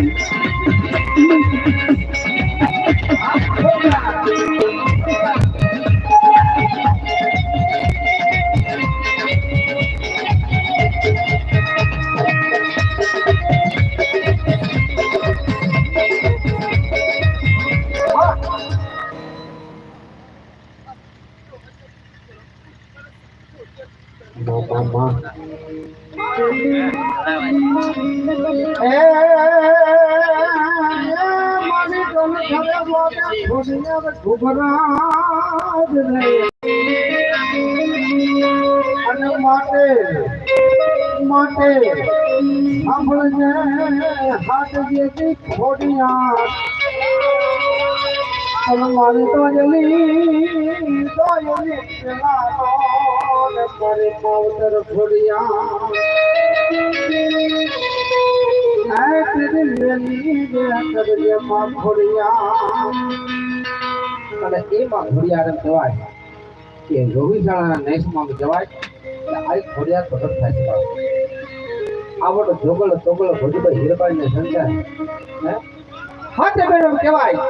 અને માટે સાંભળજે હાથ જેથી ખોડિયા મારી તો જલી તો જલી કરે પાવતર ખોડિયા. અને એમાં ઘોડિયાર કહેવાય કે રોહિશાળાના નેસમાં જવાય. આ ઘોડિયાર પ્રગટ થાય. છે. આવડો જોગળ ચોગળો ભજબા હીરબાઈ ને સંસાર હે? હાથે બેડમ કહેવાય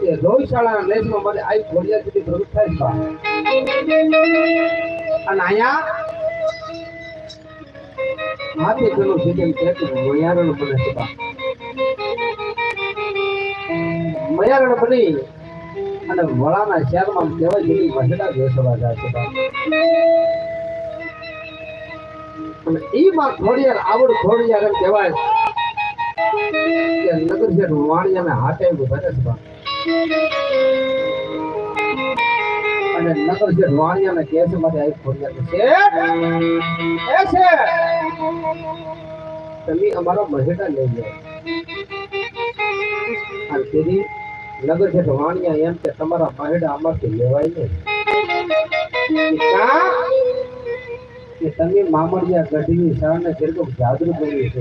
કે રોહિશાળાના નેસમાં મને આઈ ઘોડિયાર સુધી પ્રગટ થાય છે. અને અહીંયા હાથે પેલું સીધું કહેતું મયારણ બને છે મયારણ બની અને વડાના શહેરમાં કહેવાય જેવી મહિલા બેસવા જાય છે. અને ઈ માં ખોડિયાર આવડ ખોડિયાર એમ કહેવાય. કે નગર શેઠ વાણિયાના હાથે છે બાપ. અને નગર શેઠ વાણિયાના કેસ માટે આવી ખોડિયાર કે શેઠ એ છે? તમે અમારો મહેટા લઈ જાઓ અને તેની નગર શેઠ વાણિયા એમ કે તમારા મહેડા અમારથી લેવાય નહીં. કા? તમે મામડિયા ગઢની શરણે કેટલું જાગૃત બની છો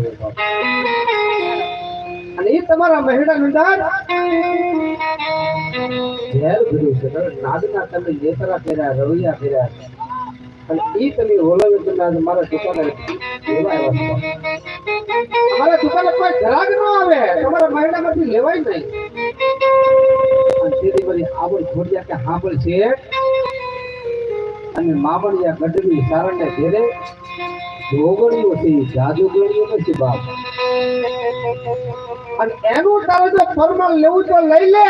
અને એ તમારા મહેડા નંદાર ઝેર ભર્યું છે. નાદના તમે નેતરા કર્યા રવૈયા છે. અને એ તમે ઓલવે તમે મારા દુકાને છો. દુકાને કોઈ ગ્રાહક ન આવે. તમારા મહેડામાંથી લેવાય નહીં. અને તેથી બધી આવડ ખોડિયા કે હાંભળ છે. અને મામડિયા ગઢવી સારણને ઘેરે જોગણીઓ થી ઈ જાદુગરીઓ નથી બાપ. અને એનું તારે જો ફરમાન લેવું તો લઈ લે.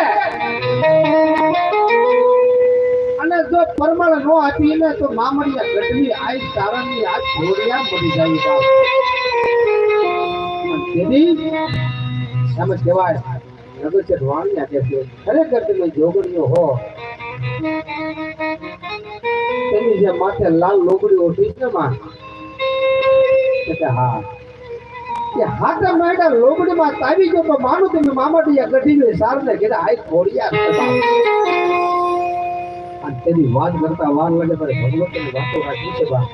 અને જો ફરમાન નો આપી ને તો મામડિયા ગઢવી આ સારણની આ જોડિયા મરી જાય બાપ. તેથી એમ કહેવાય છે વાણિયા કે ખરેખર તમે જોગણીઓ હો. તેની જે માથે લાલ લોબડી ઓઠી છે માં કે હા. કે હાથે માયડા લોબડી માં તાવી ગયો તો માનું તમે મામાડિયા ગઢી સારને કે આઈ ખોડિયા તેની વાત કરતા વાર લાગે, પણ ભગવંતની વાતો રાખી છે બા.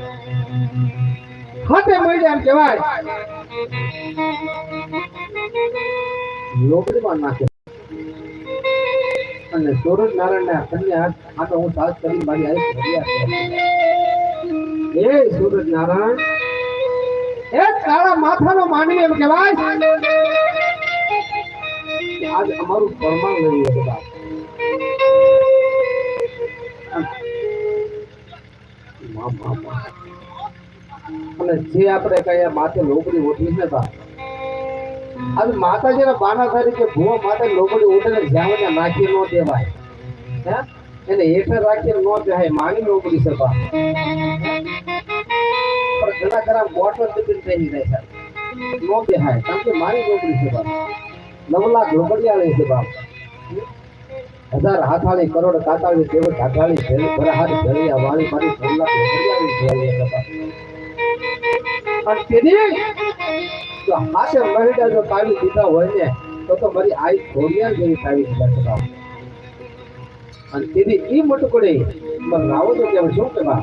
હાથે માયડા એમ કહેવાય. લોબડીમાં નાખે. અને સૂરજ નારાયણ કન્યા આ તો હું સાથ કરી મારી આઈ ફરિયાદ એ સૂરજ નારાયણ, એ કાળા માથાનો માનવી એમ કહેવાય. આજ અમારું પરમાણ લઈ મા. અને જે આપણે કહીએ માથે લોબડી ઓઢી ને બા આજ માતાજીના બાના તરીકે ભૂવા માતા લોબડી ઉઠે જ્યાં નાખી ન દેવાય હે? એને હેઠળ રાખીને ન બેહાય માની લોબડી સભા પણ ઘણા ખરા બોટલ દીકરી થઈ જાય સાહેબ ન બેહાય કારણ કે મારી લોબડી સભા નવ લાખ લોબડિયા લે છે બાપ હજાર હાથાળી કરોડ કાતાળી દેવ કાતાળી ભેળ ભરાહારી ભેળિયા વાળી મારી નવ લાખ લોબડિયા ભેળિયા સભા અને તેની તો હાથે મહિલા જો કાઢી દીધા હોય ને, તો તો મારી આઈ ઘોડિયાર જેવી કાઢી દીધા છે બાપ. અને તેની ઈ મટકડી મને રાવો તો કેમ શું કેવા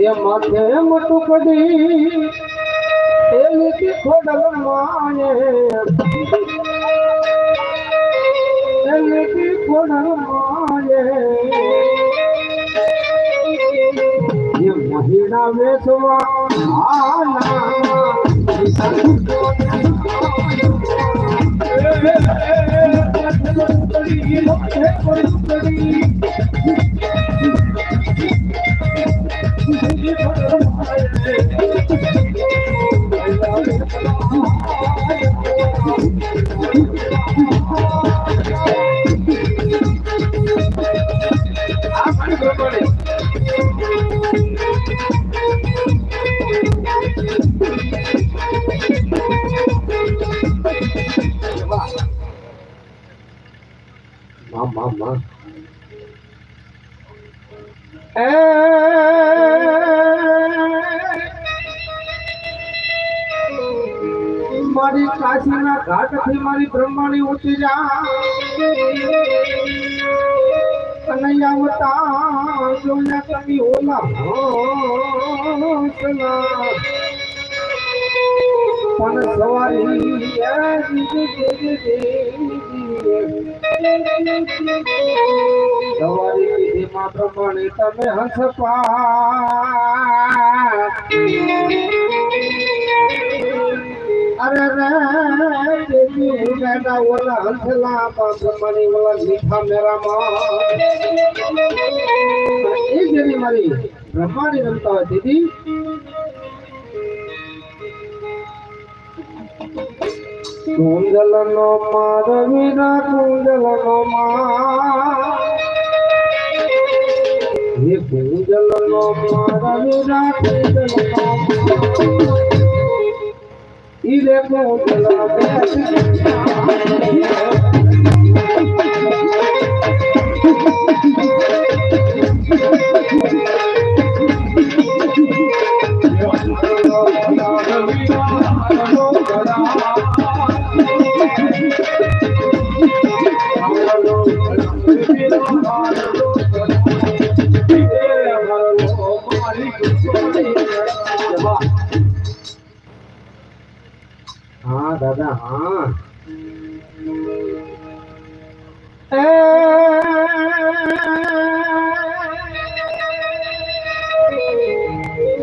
એ માથે મટકડી એની ખોડલ માને એની ખોડલ માને એ મહિના વેચવા આના માં કાશીના મારી બ્રહ્માની ઊંચી જા. કનૈયા જોયા કમી ઓલા હંસના પણ સવારી સવારી પ્રમાણે તમે હંસ અરે રે ઓલા હંસલા પ્રમાણે ઓલા મીઠા મેરામાં એ જેની મારી બ્રહ્માની રમતા દીદી કુંજલનો મારવીના કુંજલનો મા હે કુંજલનો મારવીના ile moto la biashara દાદા હા.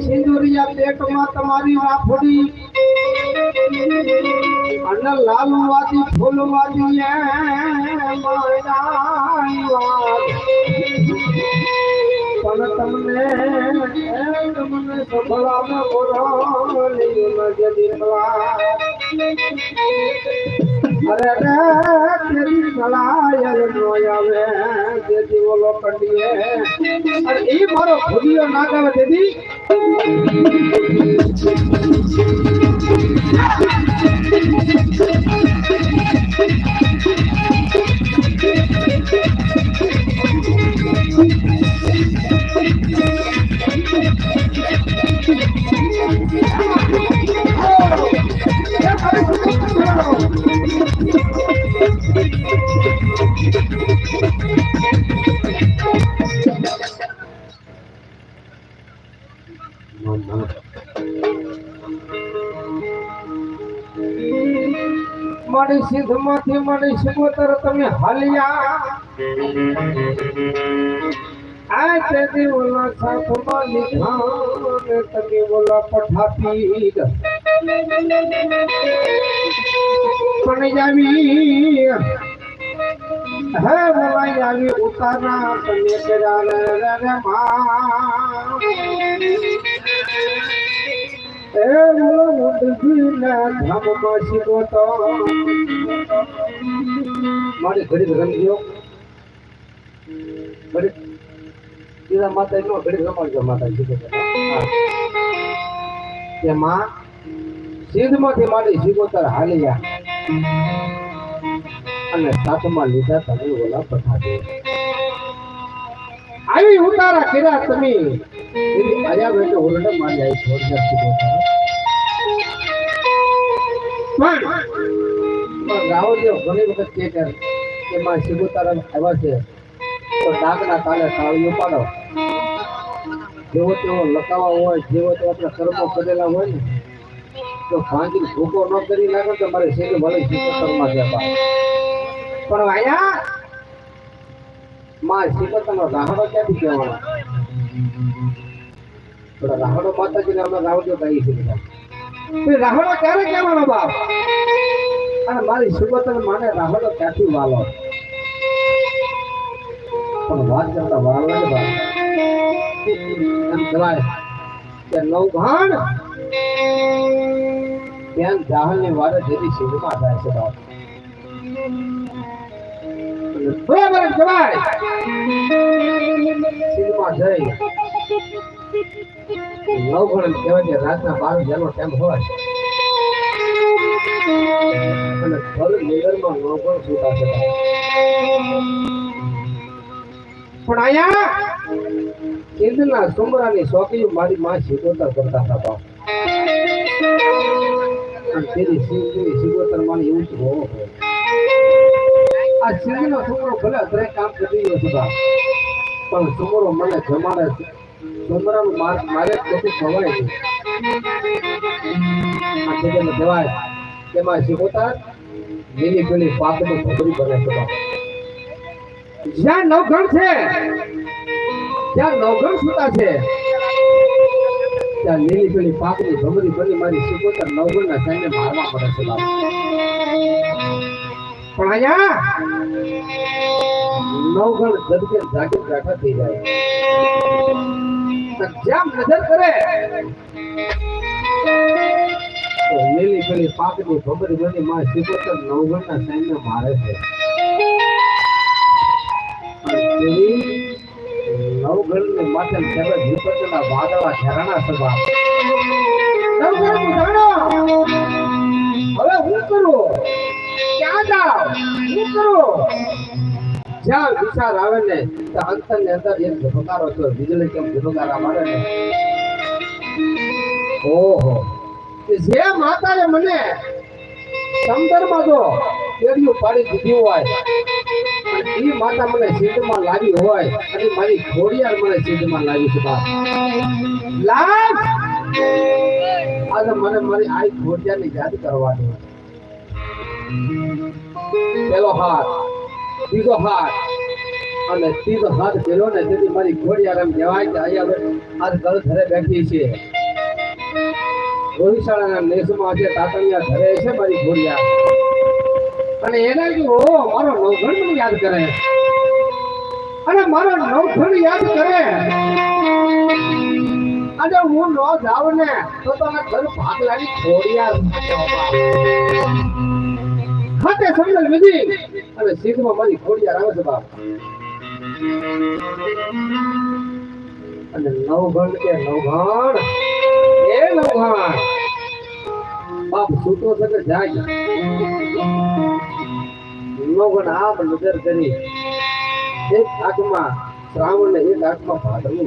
સિંદુરિયા પેટમાં તમારી વાફડી. અને લાલુ વાદી ફૂલ વાદી પણ તમને તમને અરે રે તેરી મલાયર નો આવે જેથી બોલો કંડીએ અરે ઈ મારો ખુદીઓ ના ગાવે દેદી મારી સિદ્ધમાંથી મારી સિમોતર તમે હાલ્યા. તમે બોલા પઠાપી પણ જાવી હે બોલાઈ આવી ઉતારા તમે કર્યા રે રે રે માં એ બોલો મુંડજીના ધામમાં શીખો તો મારી ઘડી રમજો ઘડી સીધા માતા નો ઘડી રમાડજો માતા શીખો કે માં સિંધમાંથી મારી શીખોતર હાલ્યા અને સાથમાં લીધા તમે ઓલા પઠાડે આવી ઉતારા કર્યા તમે. આયા બેટે ઓરડે માં જાય છોડ પણ રાહુલદેવ ઘણી વખત કે છે કે માં શિબુતારા આવ્યા છે. તો ડાકના તાલે તાળીઓ પાડો જેવો તેવો લખાવા હોય, જેવો તેવો આપણે કર્મો કરેલા હોય ને તો ભાંગી ભૂકો ન કરી નાખો તો મારે શેરી ભલે શિકોતરમાં જવા પણ વાયા માં શિકોતરનો રાહડો ક્યાંથી કહેવાનો? થોડા રાહડો માતાજીને અમે રાહડો ગાઈ છે રાહડો ક્યારે કહેવાનો બાપ? અને મારી સુગતન માને રાહડો ક્યાંથી વાલો? પણ વાત કરતા વાર ને બાપ. એમ કહેવાય કે નવઘાણ ત્યાં જાહલની વારે જેથી શિવમાં થાય છે બાપ. બરાબર કહેવાય શિવમાં જઈ કે રાતના બાર જેનો ટાઈમ હોય. અને ફળ નિગરમાં છૂટા છે પણ અહીંયા સિંધના સુમરાની શોખીઓ મારી માં શીખવતા કરતા હતા તેની સિંધની એવું આ સુમરો ભલે અત્યારે કામ કરી રહ્યો છે પણ છે જવાય તેમાં શિકોતર લીલી પીળી પાકનું ભગરી બને છે જ્યાં નવઘણ છે જ્યાં નવઘણ સુતા છે. ત્યાં લીલી પીળી પાકની ભમરી બની મારી શિકોતર નવઘણ ના સૈન્ય મારવા પડે છે બાપ. પણ અહીંયા નવઘણ જગતે જાગે બેઠા થઈ જાય. તો જેમ નજર કરે? તો લીલી પીળી પાકની ભમરી બની મારી શિકોતર નવઘણ ના સૈન્ય મારે છે. નવગણને માથે જગત વિપતના વાદળા ઘેરાના સભા હવે હું કરું? ક્યાં જાવ હું કરું? જ્યાં વિચાર આવે ને તો અંતરની અંદર એક ઝબકારો છો વીજળી કેમ ઝબકારા મારે ને? ઓહો. જે માતાએ મને સંદર્ભમાં જો કેડિયું પાડી દીધી હોય ઈ માતા મને સિદ્ધમાં લાવી હોય અને મારી ઘોડિયાર મને સિદ્ધમાં લાવી છે બાપ. લાવ! આજે મને મારી આ ઘોડિયાને યાદ કરવાની પેલો હાથ, બીજો હાથ અને ત્રીજો હાથ પેલો ને તેથી મારી ઘોડિયાર એમ કહેવાય કે અહીંયા આજ ગળ ઘરે બેઠી છે. રોહિશાળાના નેસમાં જે તાતણિયા ઘરે છે મારી ખોડિયાર અને એના જો મારો નવઘણ મને યાદ કરે. અને મારો નવઘણ યાદ કરે. અને હું ન જાવ ને તો તને ઘર ભાગલાની ખોડિયાર ખાતે. સમજણ વિધિ અને સીધમાં મારી ખોડિયાર આવે છે બાપ અને નવઘણ કે નવઘણ એ નવઘણ બાપ સૂતો છે કે જાય? નવગણ આમ નજર કરી. એક આંખમાં શ્રાવણ ને એક આંખમાં ભાદરવું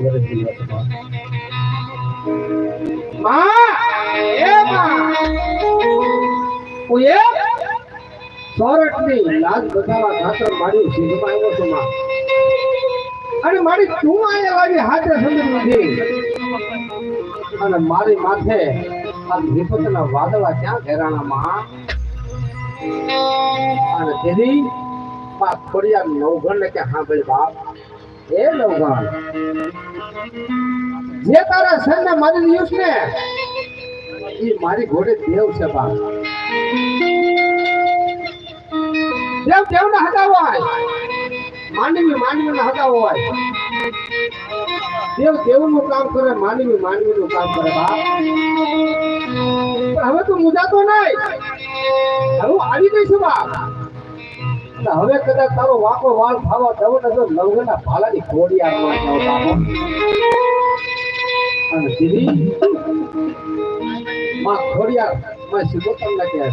લાજ બતાવવા ખાતર મારી સીધમાં આવ્યો છું માં. અને મારી તું અહીંયા લાવી હાથે સમજ નથી. અને મારી માથે આ વિપતના વાદળા ક્યાં ઘેરાણા માં અને તેથી બાપ ખોડિયા નવઘણ ને કે હા ભાઈ બાપ. એ નવઘણ, જે તારા સનને મારી લીધું છે ને, એ મારી ઘોડે દેવ છે બાપ. દેવ દેવ ને હોય. માનવી માનવી ને હોય. દેવ દેવનું કામ કરે, માનવી માનવી નું કામ કરે બાપ. હવે તું મુજાતો નહીં. હું આવી ગઈ છું બાપ હવે કદાચ તારો વાંકો વાળ ખાવા જવો ને તો નવગણના ભાલાની ઘોડી બાપો. અને દીદી, માં ઘોડિયારમાં શિવોત્તમ ના કહે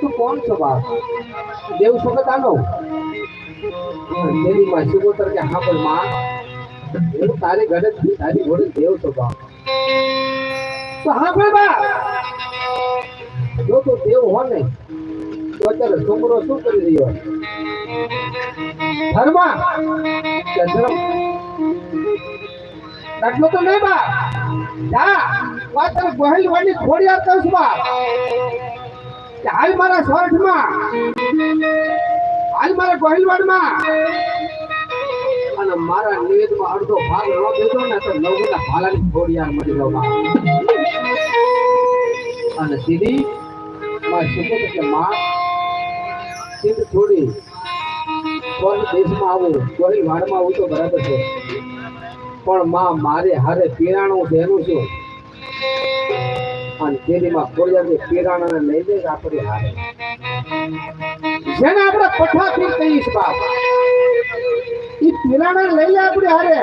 તું કોણ છો બાપ દેવ સ્વગત આનો? દેવી માં શિવોત્તર કે હા પણ માં, હું તારી તારી ઘોડી દેવ છો બાપ હા ભાઈ બાપ જો તું દેવ હો ને તો અત્યારે છોકરો શું કરી રહ્યો? ધર્મ? ધર્મ? આટલું તો નહીં બા. જા માત્ર તારે ગોહિલ વાડી થોડી આપતો છું બા. હાલ મારા શર્ટમાં હાલ મારા ગોહિલવાડમાં. અને મારા નિવેદમાં અડધો ભાગ ન દેજો ને તો નવના ભાલાની થોડી યાર મળી જાવ અને સીધી માં શીખે છે કે માં સિદ્ધ છોડી પણ દેશમાં આવું કોઈ વાડમાં આવું બરાબર છે. પણ માં મારે હારે પીરાણું છે. એનું શું અને તેરીમાં ખોડિયાની પીરાણાને લઈ લે આપણે હારે. જેને આપણે પઠાપીર કહીશ બાપ, ઈ પીરાણાને લઈ લે આપણી હારે.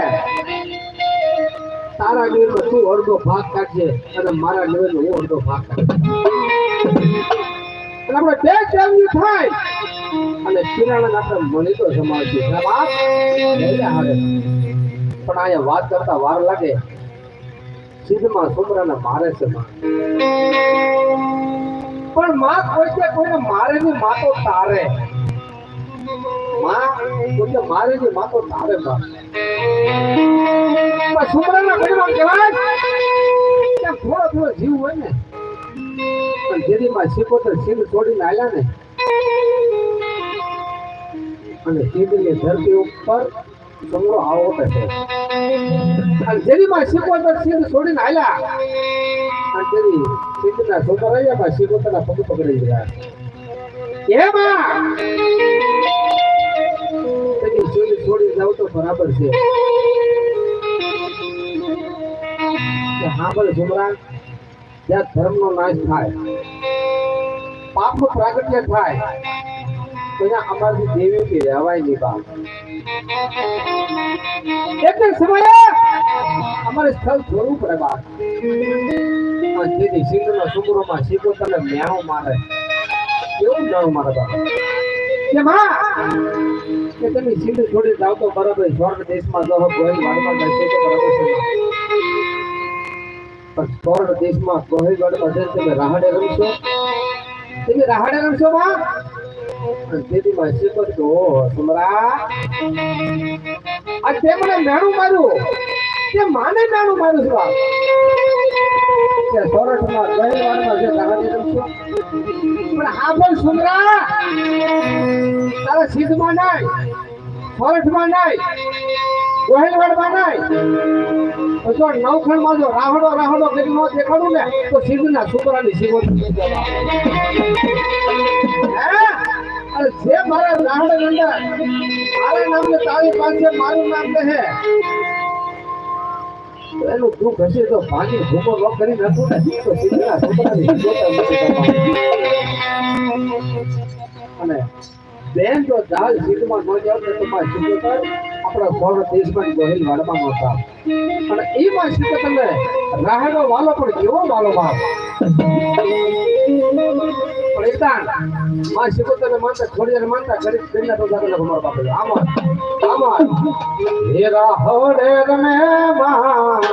તારા નિવેદનો તું અડધો ભાગ કાઢજે અને મારા નિવેદનો હું અડધો ભાગ કાઢજે આપણે બે ચાલ્યું થાય. અને કિરાણા આપણે મળી તો સમાવશું પણ અહીંયા વાત કરતા વાર લાગે. સિદ્ધમાં સુમરાને મારે છે પણ માં કોઈ કે કોઈને મારે ની માં તો તારે. માં કોઈ કે મારે ની માં તો તારે માં સુમરાના ઘરમાં કહેવાય થોડો થોડો જીવ હોય ને પણ જેથી તો સિંહ છોડીને આવ્યા ને. અને સિંહની ધરતી ઉપર સમરો આવો અને જેની માં શીખોતર સિંહ છોડીને આવ્યા તેની સિંહના છોકરા રહ્યા માં શીખોતરના પગ પકડી ગયા એમાં તેની છોડી જાવ તો બરાબર છે. હા ભલે છોકરા જ્યાં ધર્મનો નાશ થાય, પાપનું પ્રાગટ્ય થાય, તો ત્યાં અમારી દેવી કે રહેવાય નહીં બાપ. જ સમયે અમારે સ્થળ છોડવું પડે બાપ. જેથી સિંહનો છોકરોમાં શીખો તને મેણો મારે. કેવું નાણું મારે બાપ. કે કે તમે સિંધ છોડી જાવ તો બરાબર સ્વર્ગ દેશમાં જાઓ ગોહિલ વાડમાં જશે તો બરાબર છે. પણ દેશમાં વાડમાં જશે તમે રાહડે રમશો? તમે રાહડે રમશો માં તેથી માં શીખો તો સમરા આ તે મને મેણું માર્યું, તે માને મેણું માર્યું છે કે સોરઠમાં વાડમાં જે રાહડે રમશો? પણ હા પણ સુમરા તારા સિદ્ધમાં નહીં, સોરઠમાં નહીં. ગોહિલવાડમાં નહીં. તો જો નવખંડમાં જો રાહડો રાહડો કરી નો દેખાડું ને, તો શિવના છોકરાની સિગો અરે જે મારા રાહડે નંદર મારા નામને તારી પાસે, મારું નામ કહે. એનું દુઃખ હશે તો ભાગી ભૂકો ન કરી નાખું ને, તો સિદ્ધના છોકરાની સિગોતર અને બેન જો જાલ જીતમાં ન જાવ તો તમારે સિદ્ધોતર આપણા સોળ દેશમાં ગોહિલ વાડમાં નહોતા અને એ માં સિદ્ધ તમે રાહેલો વાલો પણ કેવો વાલો બાપ? પણ એકદાનમાં સિદ્ધો તમે માનતા થોડી વાર માનતા ઘડી પેલા તો જાતે લખો બાપ આમાં આમાં હે રાહડે રમે માં.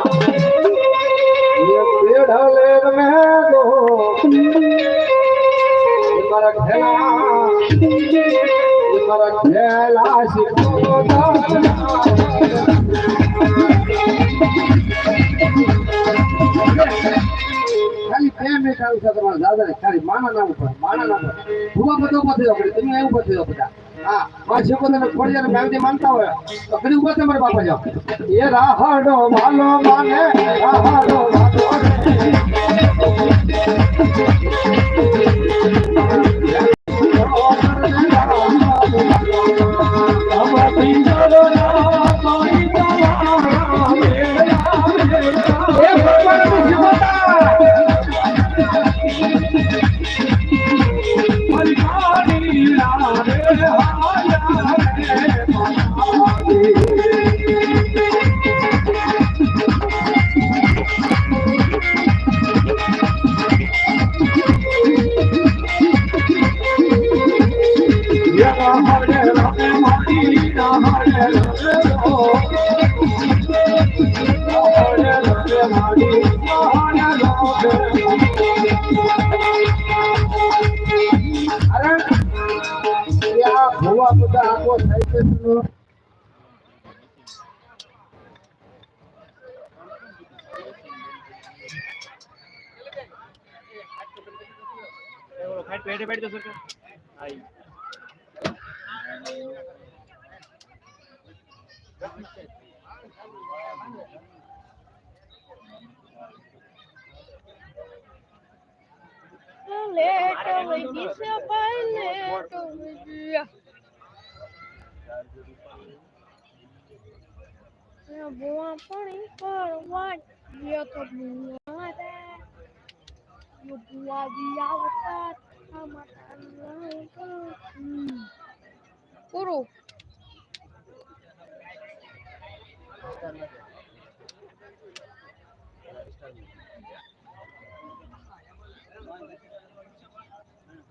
માના નામ ઉપર માના નામ ઉપર ભૂવા બધો ઊભા થયો પડે તમે એવું થયો બધા હા મારા શેકો તમે થોડી વાર મેળવી માનતા હોય તો ઘડી ઊભા તમારે બાપા જાઓ એ રાહડો માલો માને રાહડો માલો અરે આ ભૂવા બધા આખો leto, bendice paleto, I'm going for one, you could be like that. You bloody avatar, I'm a tango. Guru. Thank you.